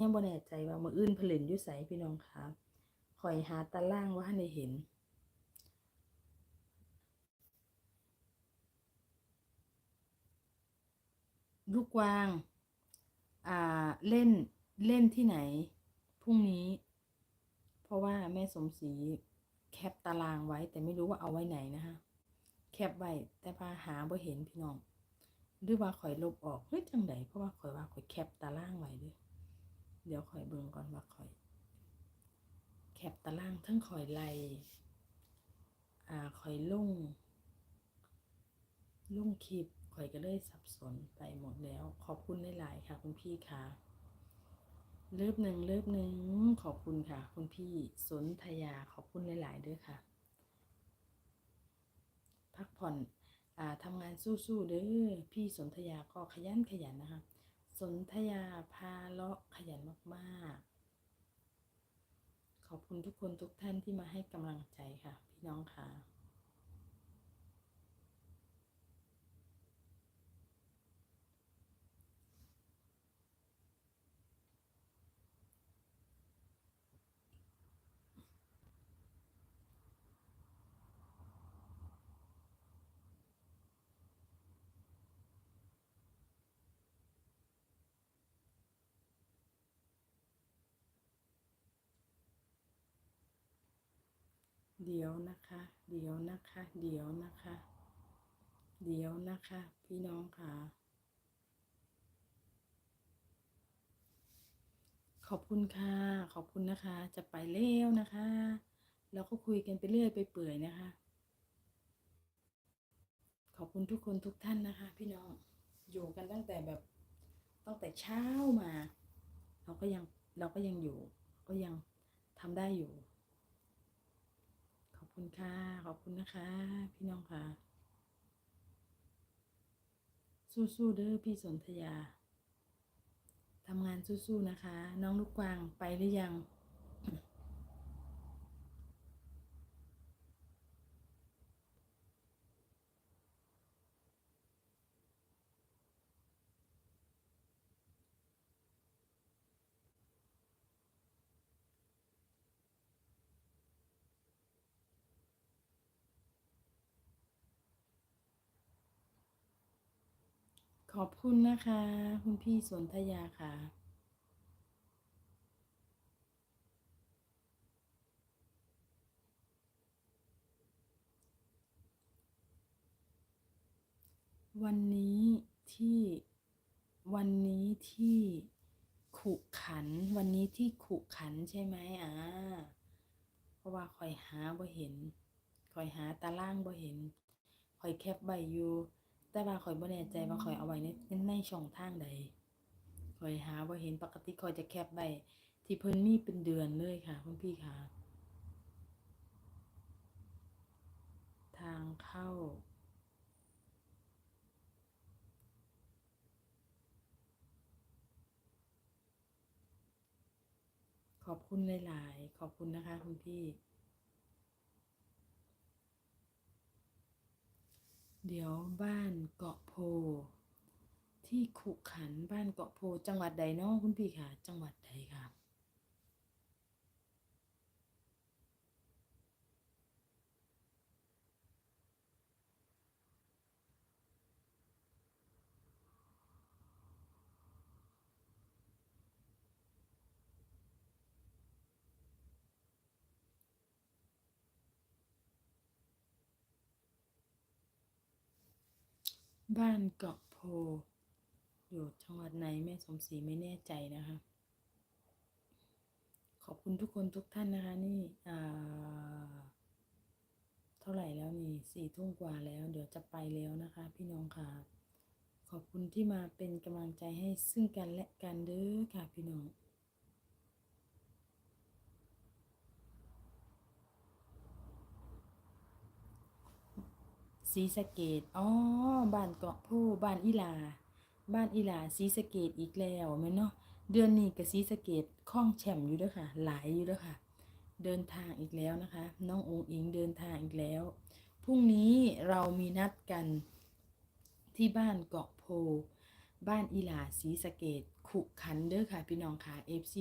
ยังบ่แน่ใจว่ามืออื่นผลินอยู่ไสพี่น้องคะข่อยหาตารางว่าให้ได้เห็น ลูกวาง อ่า เล่น เล่นที่ไหน พรุ่งนี้ เพราะว่าแม่สมศรีแคปตารางไว้ แต่ไม่รู้ว่าเอาไว้ไหนนะคะแคปไว้ แต่พาหาบ่เห็นพี่น้อง หรือว่าข่อยลบออกเฮ้ยจังไดเพราะว่าข่อยว่าข่อยแคปตารางไว้เด้วย เดี๋ยวข่อยเบิ่งก่อนว่าข่อย แคปตารางทั้งข่อยไล่อ่าข่อยลุ่งลุ่งคลิปข่อยก็เลยสับสนไปหมดแล้ว ขอบคุณหลายๆค่ะคุณพี่ค่ะเลิฟหนึ่งเลิฟหนึ่งขอบคุณค่ะ คุณพี่สนธยาขอบคุณหลาย ๆ ด้วยค่ะ พักผ่อนอ่าทำงานสู้ๆเด้อพี่สนธยาก็ขยันขยันนะคะ สนธยาพาเลาะขยันมากๆ ขอบคุณทุกคนทุกท่านที่มาให้กำลังใจค่ะ พี่น้องค่ะ เดี๋ยวนะคะ เดี๋ยวนะคะ เดี๋ยวนะคะ เดี๋ยวนะคะ พี่น้องค่ะ ขอบคุณค่ะ ขอบคุณนะคะ จะไปเร็วนะคะแล้วก็คุยกันไปเรื่อยไปเปื่อยนะคะ ขอบคุณทุกคนทุกท่านนะคะ พี่น้อง อยู่กันตั้งแต่แบบ ตั้งแต่เช้ามา เราก็ยัง เราก็ยังอยู่ ก็ยังทำได้อยู่ คุณค่ะ ขอบคุณนะคะ พี่น้องค่ะ สู้ๆเด้อพี่สนธยาทำงานสู้ๆนะคะ น้องลูกกวางไปหรือยัง ขอบคุณนะคะ คุณพี่สนธยาค่ะ วันนี้ที่วันนี้ที่ขุขัน วันนี้ที่ขุขันใช่ไหมอ่าเพราะว่าคอยหาบ่เห็นคอยหาตารางบ่เห็นคอยแคปใบอยู่ แต่ว่าคอยบ่แน่ใจว่าคอยเอาไว้ในในช่องทางใดคอยหาบ่เห็นปกติคอยจะแคปใบที่เพิ่นมีเป็นเดือนเลยค่ะคุณพี่ค่ะ ทางเข้า ขอบคุณหลาย ๆ ขอบคุณนะคะคุณพี่ เดี๋ยวบ้านเกาะโพ ที่ขุขันบ้านเกาะโพ จังหวัดใดเนาะคุณพี่ค่ะ จังหวัดใดค่ะ บ้านเกาะโพ อยู่จังหวัดไหนแม่สมศรีไม่แน่ใจนะคะ ขอบคุณทุกคนทุกท่านนะคะ นี่อ่าเท่าไหร่แล้วนี่สี่ทุ่มกว่าแล้ว เดี๋ยวจะไปแล้วนะคะ พี่น้องค่ะ ขอบคุณที่มาเป็นกำลังใจให้ซึ่งกันและกันเด้อค่ะพี่น้อง ศรีสะเกดอ๋อ บ้านเกาะผู้ บ้านอีลา บ้านอีลาศรีสะเกดอีกแล้วแม่เนาะ เดือนนี้กับศรีสะเกดคล่องแชมอยู่เด้วยค่ะ หลายอยู่เด้วยค่ะ เดินทางอีกแล้วนะคะ น้ององค์อิงเดินทางอีกแล้ว พรุ่งนี้เรามีนัดกันที่บ้านเกาะโพ บ้านอีลาศรีสะเกดขุขันเด้อค่ะพี่น้องค่ะ FC